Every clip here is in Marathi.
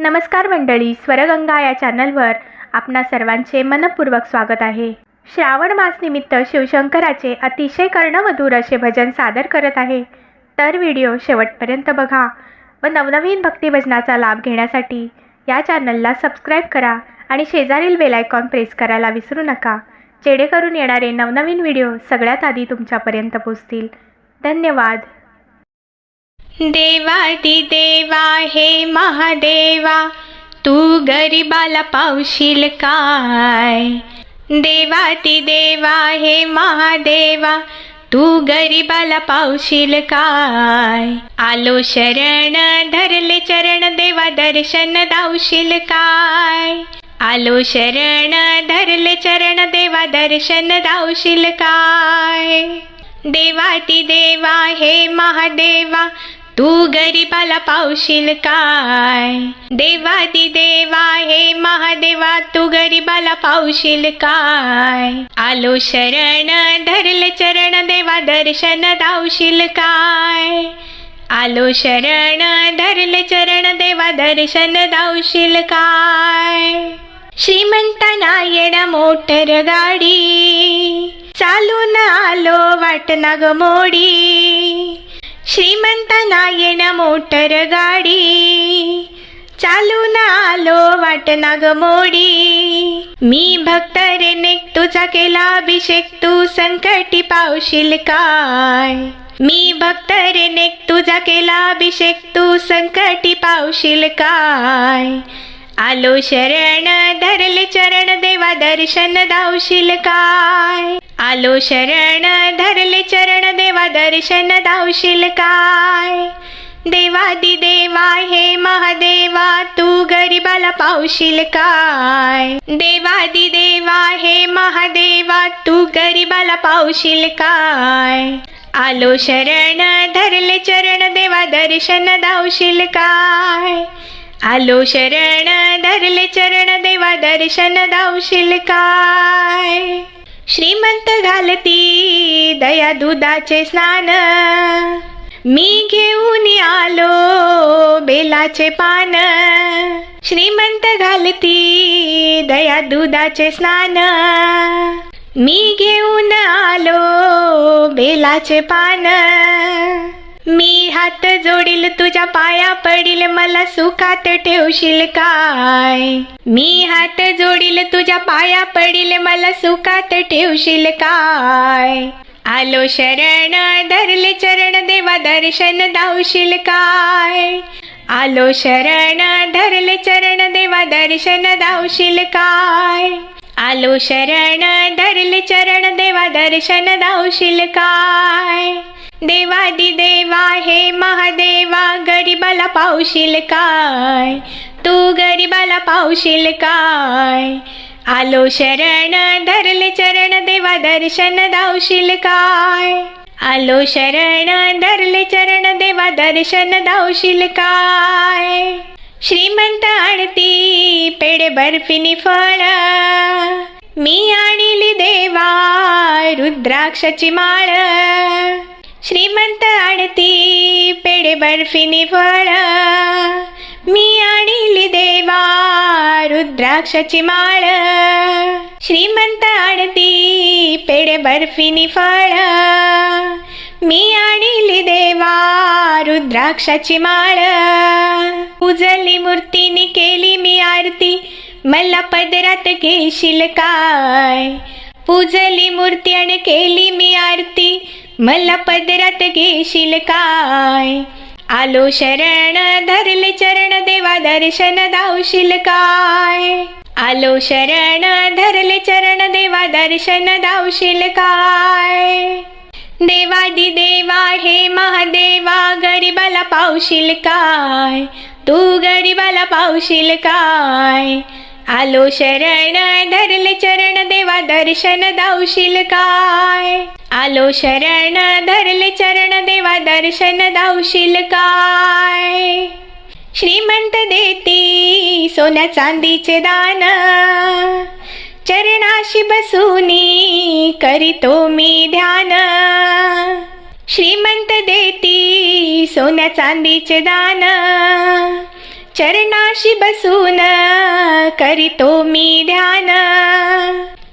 नमस्कार मंडळी स्वरगंगा या चॅनलवर आपणा सर्वांचे मनपूर्वक स्वागत आहे. श्रावण मास निमित्त शिवशंकराचे अतिशय कर्णमधूर असे भजन सादर करत आहे. तर व्हिडिओ शेवटपर्यंत बघा व नवनवीन भक्तिभजनाचा लाभ घेण्यासाठी या चॅनलला सबस्क्राईब करा आणि शेजारील बेलायकॉन प्रेस करायला विसरू नका. जेणेकरून येणारे नवनवीन व्हिडिओ सगळ्यात आधी तुमच्यापर्यंत पोहोचतील. धन्यवाद. देवादी देवा हे महादेवा तू गरिबाला पावशील काय? देवाती देवा हे महादेवा तू गरिबाला पावशील काय? आलो शरण धरले चरण देवा दर्शन दावशील काय? आलो शरण धरले चरण देवा दर्शन दावशील काय? देवाती देवा हे महादेवा तू गरिबाला पावशील काय? देवाती देवा हे महादेवा तू गरिबाला पावशील काय? आलो शरण धरले चरण देवा दर्शन दावशील काय? आलो शरण धरले चरण देवा दर्शन दावशील काय? श्रीमंत नायण मोटर गाडी चालून आलो वाट नाग मोडी. श्रीमंत नायण मोटर गाडी. चालून आलो वाट नाग मोडी. मी भक्त रे तुझा केला अभिषेक तू संकटी पावशील काय? मी भक्त रे तुझा केला अभिषेक तू संकटी पावशील काय? आलो शरण धरले चरण देवा दर्शन दावशील काय? आलो शरण धरले चरण देवा दर्शन दावशील काय? देवादी देवा हे महादेवा तू गरिबाला पावशील काय? देवादी देवा हे महादेवा तू गरिबाला पावशील काय? आलो शरण धरले चरण देवा दर्शन दावशील काय? आलो शरण धरले चरण देवा दर्शन दावशील काय? श्रीमंत घालती दया दुधाचे स्नान. मी घेऊन आलो बेलाचे पान. श्रीमंत घालती दया दुधाचे स्नान. मी घेऊन आलो बेलाचे पान. मी हात जोडील तुझ्या पाया पडील मला सुखात ठेवशील काय? मी हात जोडील तुझ्या पाया पडील मला सुखात ठेवशील काय? आलो शरण धरले चरण देवा दर्शन दावशील काय? आलो शरण धरले चरण देवा दर्शन दावशील काय? आलो शरण धरले चरण देवा दर्शन दावशील काय? देवादि देवा हे महादेवा गरिबाला पावशील काय? तू गरिबाला पावशील काय? आलो शरण धरले चरण देवा दर्शन दावशील काय? आलो शरण धरले चरण देवा दर्शन दावशील काय? श्रीमंत आणती पेडे बर्फिनी फळ. मी आणली देवा रुद्राक्षाची माळ. श्रीमंत आणती पेढे बर्फीने फळ मी आणली देवा रुद्राक्षाची माळ. श्रीमंत आणती पेढे बर्फीने फळ मी आणली देवा रुद्राक्षाची माळ. उजळली मूर्तीने केली मी आरती. मला पदरात घेशील काय? पूजली मूर्ती आणि केली मी मला पदरात घेशील काय? आलो शरण धरले चरण देवा दर्शन दावशील काय? आलो शरण धरले चरण देवा दर्शन दावशील काय? देवादी देवा हे महादेवा गरिबाला पावशील काय? तू गरिबाला पावशील काय? आलो शरण धरले चरण देवा दर्शन दावशील काय? आलो शरण धरले चरण देवा दर्शन दावशील काय? श्रीमंत देती सोन्या चांदीचे दान. चरणाशी बसूनी करीतो मी ध्यान. श्रीमंत देती सोन्या चांदीचे दान. चरणाशी बसून करीतो मी ध्यान.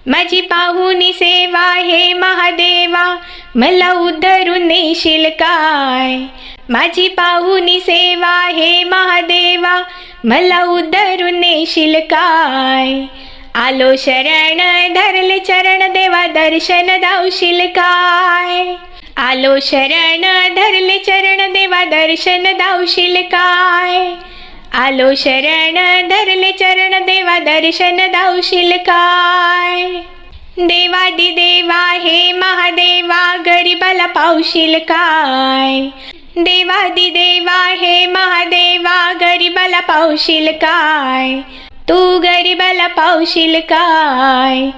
माझी पाहुनी सेवा हे महादेवा मला उद्धरून नेशील काय? माझी पाहुनी सेवा हे महादेवा मला उद्धरून नेशील काय? आलो शरण धरले चरण देवा दर्शन दावशील काय? आलो शरण धरले चरण देवा दर्शन दावशील काय? आलो शरण धरले चरण देवा दर्शन दावशील काय? देवादी देवा हे महादेवा गरीबाला पावशील काय? देवादी देवा हे महादेवा गरीबाला पावशील काय? तू गरीबाला पावशील काय?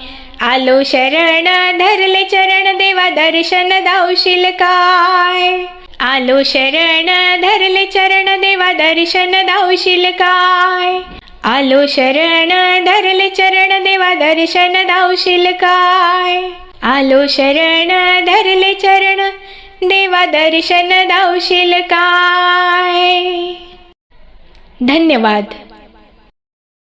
आलो शरण धरले चरण देवा दर्शन दावशील काय? आलो शरण धरले चरण देवा दर्शन दावशील काय? आलो शरण धरले चरण देवा दर्शन दावशील काय? आलो शरण धरले चरण देवा दर्शन दावशील काय? धन्यवाद.